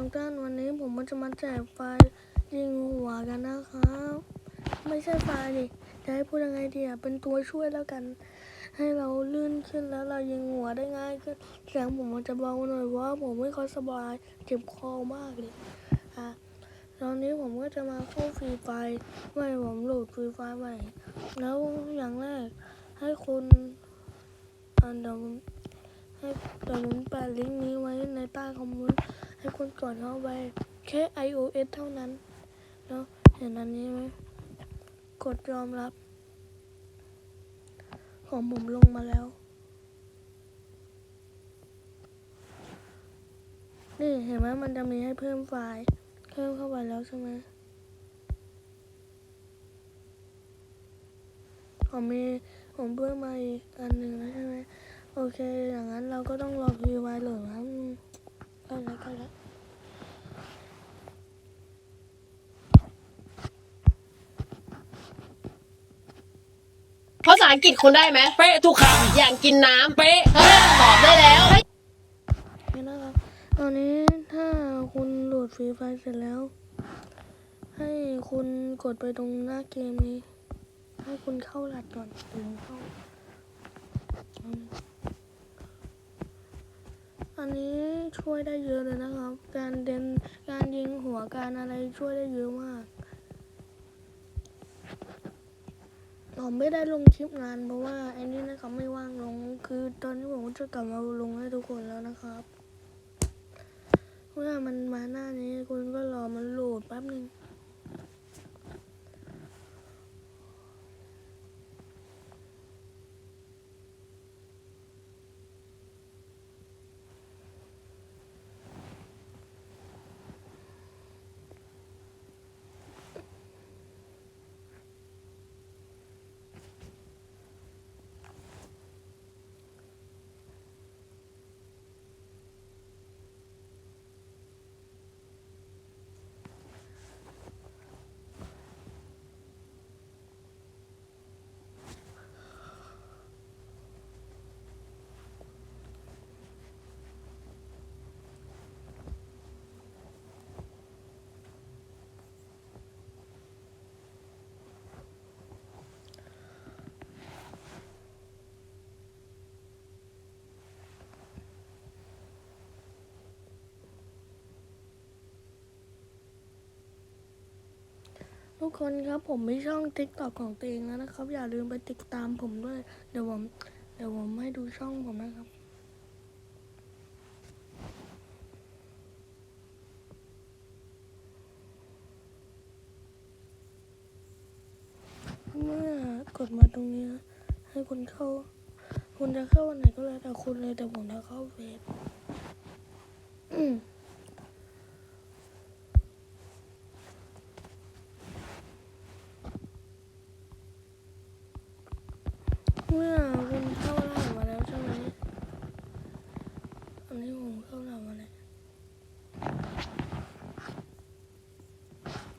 ทุกท่านวันนี้ผมมันจะมาแจกไฟยิงหัวกันนะครับ ไม่ใช่ไฟดิจะให้พูดยังไงดีอะเป็นตัวช่วยแล้วกัน ให้เราลื่นขึ้นแล้วเรายิงหัวได้ง่ายขึ้นเสียงผมมันจะเบาหน่อยเพราะว่าผมไม่ค่อยสบายเจ็บคอมากเลยอะตอนนี้ผมก็จะมาเข้าฟรีไฟไม่ผมโหลดฟรีไฟใหม่ แล้วอย่างแรกให้คุณอ่าเดี๋ยวผมให้เดี๋ยวผมแปะลิงก์นี้ไว้ในใต้คอมเมนต์ ให้คุณกดเข้าไปแค่ iOS เท่านั้น แล้วเห็นอันนี้ไหมกดยอมรับ ของผมลงมาแล้ว นี่เห็นไหมมันจะมีให้เพิ่มไฟล์เพิ่มเข้าไปแล้วใช่ไหมผมมีผมเพิ่มมาอีกอันหนึ่งแล้วใช่ไหมโอเค อย่างนั้นเราก็ต้องรอพีไวโหลดนะ อืมใกล้แล้วใกล้แล้วภาษาอังกฤษคุณได้ไหม เป๊ะทุกคอยากกินน้ำำเป๊ะเฮ้ยตอบได้แล้ว นี่นะครับตอนนี้ถ้าคุณโหลดฟรีไฟล์เสร็จแล้ว ให้คุณกดไปตรงหน้าเกมนี้ ให้คุณเข้ารหัสก่อนถึงเข้า อันนี้ช่วยได้เยอะเลยนะครับ การเดินการยิงหัวการอะไรช่วยได้เยอะมากผมไม่ได้ลงคลิปนานเพราะว่าอ้นี่นะครับไม่ว่างลงคือตอนนี้ผมจะกลับมาลงให้ทุกคนแล้วนะครับ เมื่อมันมาหน้านี้คุณก็รอมันโหลดแป๊บนึง ทุกคนครับผมมีช่องติ๊กตอกของตัวเองแล้วนะครับ อย่าลืมไปติดตามผมด้วย เดี๋ยวผมเดี๋ยวผมให้ดูช่องผมนะครับเมื่อกดมาตรงนี้ ให้คุณเข้า คุณจะเข้าวันไหนก็แล้วแต่คุณเลยแต่ผมจะเข้าเฟซอืม เมื่อ คุณเข้ารหัสมาแล้วใช่ไหมอันนี้ผมเข้ารหัสมาแล้ว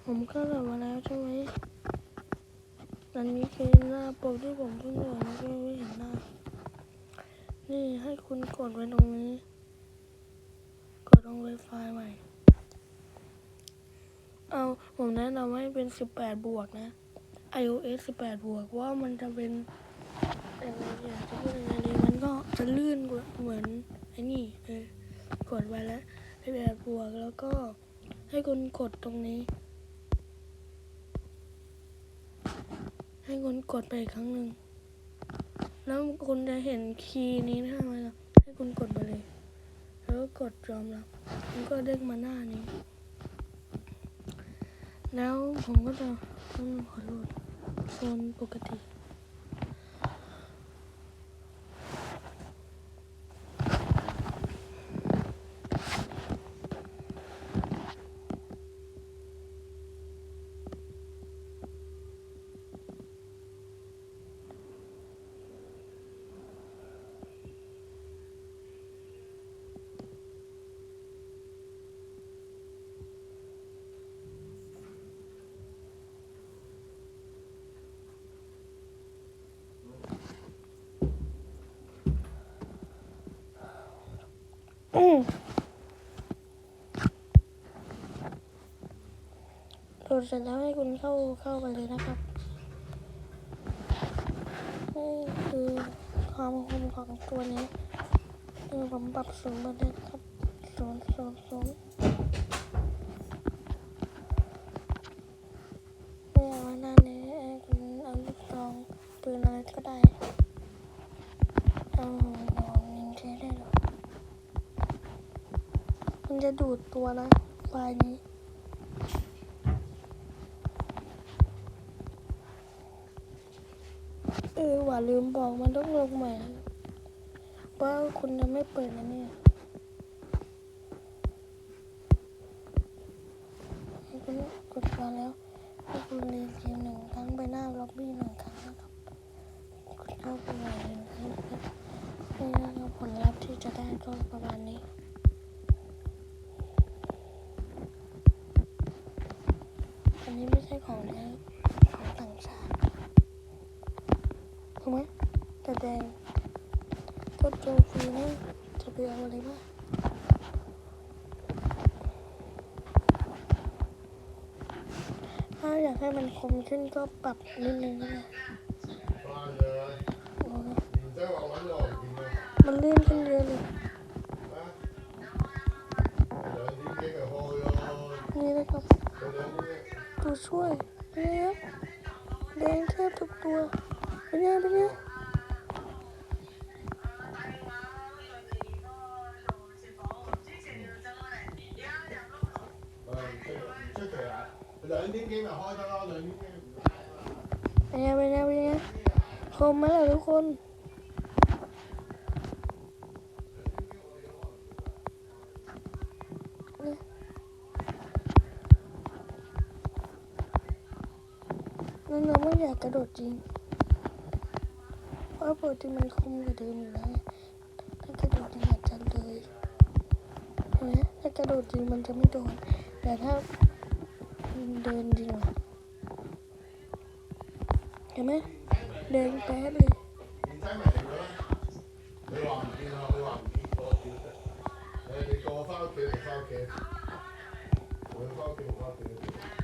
ผมเข้ารหัสมาแล้วใช่ไหมอันนี้คือหน้าปกที่ผมเพิ่งโหลดมาก็ไม่เห็นหน้า นี่ให้คุณกดไว้ตรงนี้ กดตรงไวไฟใหม่ เอาผมแนะนำให้เป็น 18 บวกนะ iOS 18 บวกว่ามันจะเป็น เป็นอะไรเนี่ยจะพูดยังไงดีมันก็จะลื่นกว่าเหมือนไอ้นี่เออกดไปแล้วให้แบบบวกแล้วก็ให้คุณกดตรงนี้ ให้คุณกดไปอีกครั้งหนึ่งแล้วคุณจะเห็นคีย์นี้นะไหมล่ะให้คุณกดไปเลย แล้วก็กดยอมรับมันก็เด้งมาหน้านี้ แล้วผมก็จะต้องขอโทษโซนปกติ โหลดเสร็จแล้วให้คุณเข้าเข้าไปเลยนะครับนี่คือความคมของตัวนี้คือผมปรับสูงมาเลยครับสูงสูงสูง จะดูดตัวนะไฟล์นี้เออว่าลืมบอกมันต้องลงใหม่ว่าคุณยังไม่เปิดนะเนี่ยคุณกดมาแล้วให้คุณรีเกมหนึ่งครั้งไปหน้าล็อบบี้หนึ่งครั้งนะครับกดเข้าไปหนึ่งครั้งนะครับผลลัพธ์ที่จะได้ก็ประมาณนี้ อันนี้ไม่ใช่ของแท้ของต่างชาติถูกไหมแต่แดงก็โจมฟรีนี่จะไปเอาอะไรบ้างถ้าอยากให้มันคมขึ้นก็ปรับนิดนึงนะ ด้วยเนี่ยแดงแทบทุกตัวเป็นไงเป็นไงเป็นไงเป็นไงเป็นมไหมล่ะทุกคน อยากกระโดดจริง เพราะปกติมันคุมกระเดินอยู่แล้วถ้ากระโดดจริงอาจจะเลยเห็นไหมถ้ากระโดดจริงมันจะไม่โดน แต่ถ้าเดินจริงเห็นไหมเดินแป๊บเลย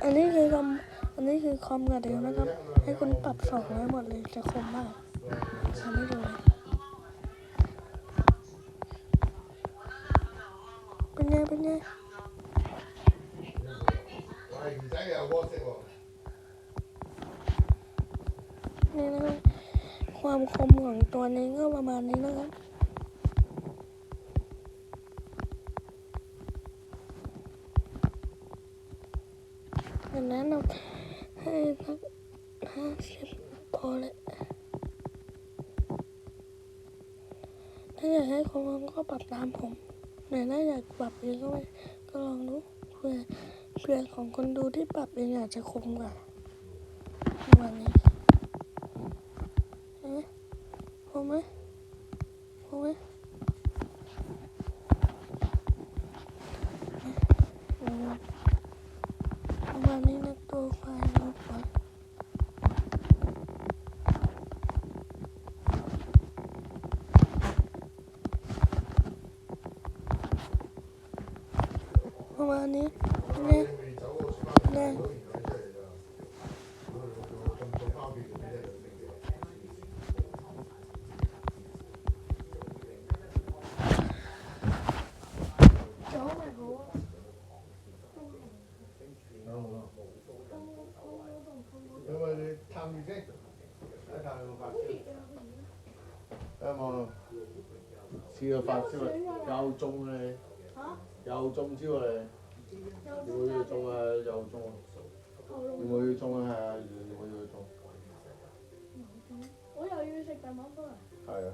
อันนี้คือคำ อันนี้คือคอมกับเดียวนะครับ ให้คุณปรับสองไว้หมดเลยจะคมมากทำไม่รู้เลยเป็นไงเป็นไงนี่นะครับความคมของตัวนี้ก็ประมาณนี้นะครับอันนั้นเรา ให้สักห้าสิบพอเลยถ้าอยากให้คมก็ปรับตามผมแต่ถ้าอยากปรับเองก็ไปก็ลองดูเพื่อเพื่อของคนดูที่ปรับเองอาจจะคมกว่าประมาณนี้เห็นไหมพอไหมพอไหมอืมประมาณนี้นะตัวไฟนะไฟประมาณ 冇發燒。有冇試過發燒啊？又中啊你！ 又中招啊你！如果要中啊，又中啊！如果要中啊，係啊，如果要中。我又要食大網波啊！係啊。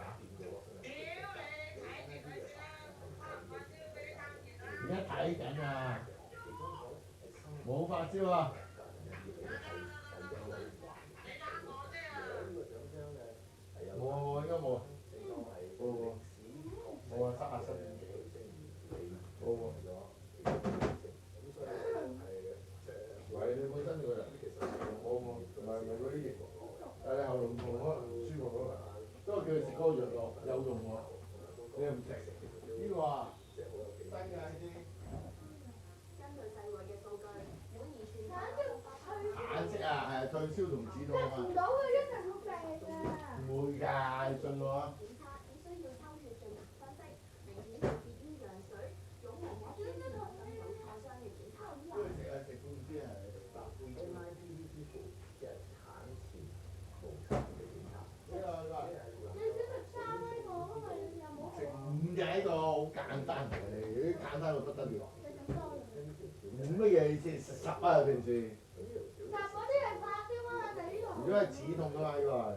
而家睇緊啊！冇發燒啊！冇冇應該冇啊！冇冇冇啊！三十七冇冇。 色啊，係退燒同止痛啊嘛。唔到佢一陣好病啊！唔會㗎，你信我啊！都係食啊食嗰啲係。呢個呢你先食三呢個，因為又冇個食五隻喺度，好簡單嘅你，啲簡單到不得了。你咁多人。冇乜嘢食十啊平時。 如果係止痛㗎嘛，呢個係。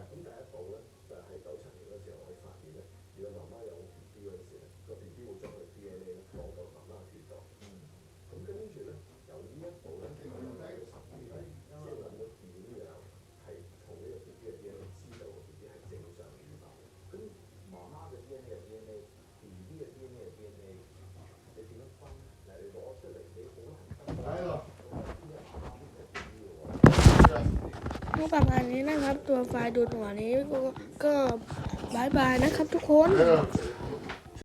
ก็ประมาณนี้นะครับ ตัวไฟล์ดูดหัวนี้ก็ก็บายบายนะครับทุกคน。